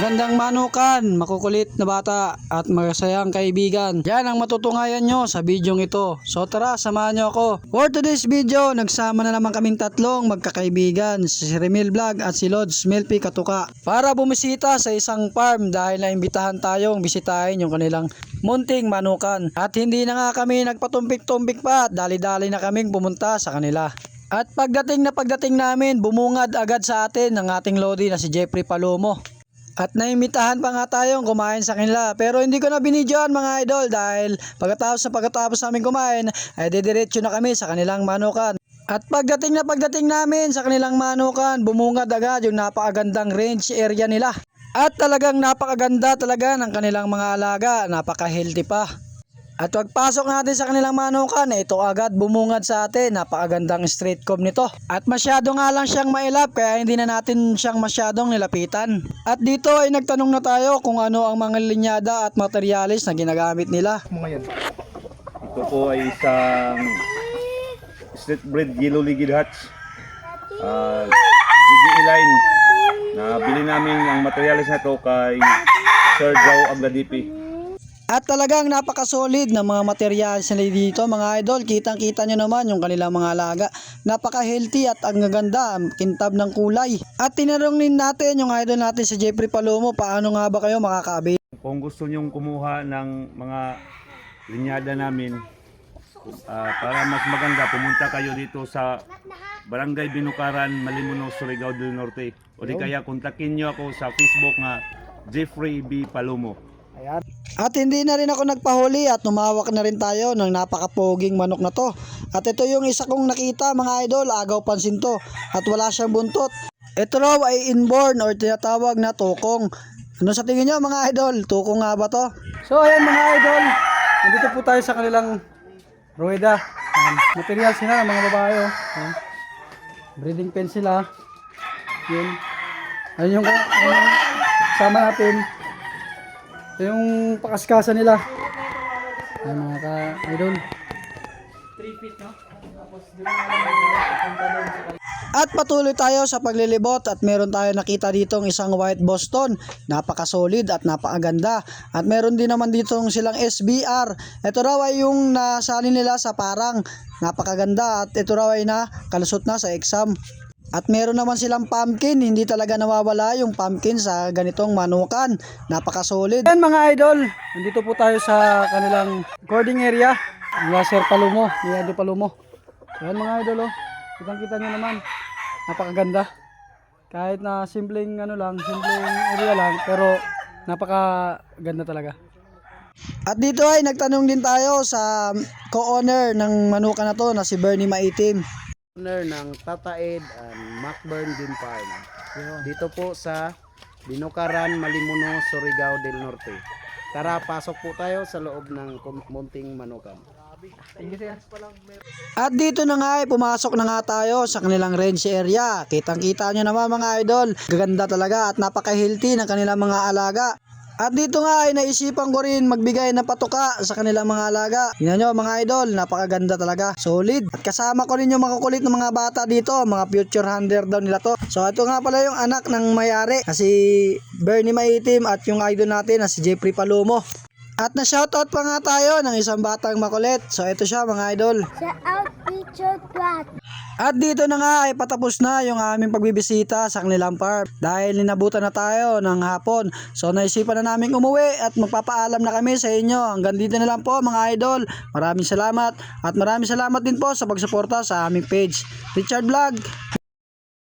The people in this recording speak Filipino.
Magandang manukan, makukulit na bata at masayang kaibigan. Yan ang matutungayan nyo sa bidyong ito. So tara, samahan nyo ako. For today's video, nagsama na naman kaming tatlong magkakaibigan, si Remil Vlog at si Lods Melpi Katuka. Para bumisita sa isang farm dahil naimbitahan tayong bisitahin yung kanilang munting manukan. At hindi na nga kami nagpatumpik-tumpik pa dali-dali na kaming pumunta sa kanila. At pagdating na pagdating namin, bumungad agad sa atin ng ating Lodi na si Jeffrey Palomo. At naimitahan pa nga tayong kumain sa kanila. Pero hindi ko na binidyoan mga idol dahil pagkatapos na pagkatapos namin kumain, ay didiretso na kami sa kanilang manukan. At pagdating na pagdating namin sa kanilang manukan, bumungad agad yung napakagandang range area nila. At talagang napakaganda talaga ng kanilang mga alaga, napaka-healthy pa. At pagpasok natin sa kanilang manukan, ito agad bumungad sa atin. Napakagandang straight comb nito. At masyado nga lang siyang mailap kaya hindi na natin siyang masyadong nilapitan. At dito ay nagtanong na tayo kung ano ang mga linyada at materyales na ginagamit nila. mga yan? Ito po ay isang street breed yellow legged hats. Uh, line. Nabili namin ang materials na to kay Sir Joe Agladipi. At talagang napaka-solid ng mga materyales nila dito mga idol. Kitang-kita nyo naman yung kanilang mga alaga. Napaka-healthy at ang gaganda, kintab ng kulay. At tinanong din natin yung idol natin si Jeffrey Palomo, paano nga ba kayo makakabi? Kung gusto nyong kumuha ng mga linyada namin, ah, para mas maganda, pumunta kayo dito sa Barangay Binukaran, Malimuno, Surigao del Norte. O di kaya kontakin nyo ako sa Facebook nga Jeffrey B. Palomo. At hindi na rin ako nagpahuli at tumawak na rin tayo ng napakapoging manok na to. At ito yung isa kong nakita mga idol, agaw pansin to. At wala siyang buntot. Ito raw ay inborn or tinatawag na tukong. Ano sa tingin nyo mga idol? Tukong nga ba to? So ayan mga idol, nandito po tayo sa kanilang rueda. Um, material sila mga babae oh. Ayan. Breeding pen sila. Yun. Ayun yung, yung sama natin. Ito yung pakaskasa nila. Ay mga ka-idol. 3 feet, no? At patuloy tayo sa paglilibot at meron tayo nakita ditong isang white Boston. Napaka-solid at napakaganda. At meron din naman ditong silang SBR. Ito raw ay yung nasalin nila sa parang. Napakaganda at ito raw ay na kalusot na sa exam. At meron naman silang pumpkin, hindi talaga nawawala yung pumpkin sa ganitong manukan. Napaka-solid. Yan mga idol, nandito po tayo sa kanilang recording area. Mula Sir Palumo, ni Edo Palumo. Yan mga idol oh. Kitang kita nyo naman. Napakaganda. Kahit na simpleng ano lang, simpleng area lang, pero napakaganda talaga. At dito ay nagtanong din tayo sa co-owner ng manukan na to na si Bernie Maitim. Owner ng Tataed and Macburn Game Farm. Dito po sa Binukaran, Malimuno, Surigao del Norte. Tara, pasok po tayo sa loob ng munting manukan. At dito na nga ay pumasok na nga tayo sa kanilang range area. Kitang kita nyo naman mga idol. Gaganda talaga at napaka-healthy ng kanilang mga alaga. At dito nga ay naisipan ko rin magbigay ng patuka sa kanilang mga alaga. Tingnan nyo mga idol, napakaganda talaga. Solid. At kasama ko rin yung makukulit ng mga bata dito, mga future hunter daw nila to. So ito nga pala yung anak ng may-ari, na si Bernie Maitim at yung idol natin na si Jeffrey Palomo. At na-shoutout pa nga tayo ng isang batang makulit. So ito siya mga idol. Shout out Richard Pratt. At dito na nga ay patapos na yung aming pagbibisita sa kanilang farm. Dahil ninabutan na tayo ng hapon. So naisipan na namin umuwi at magpapaalam na kami sa inyo. Hanggang dito na lang po mga idol. Maraming salamat. At maraming salamat din po sa pagsuporta sa aming page. Richard Vlog.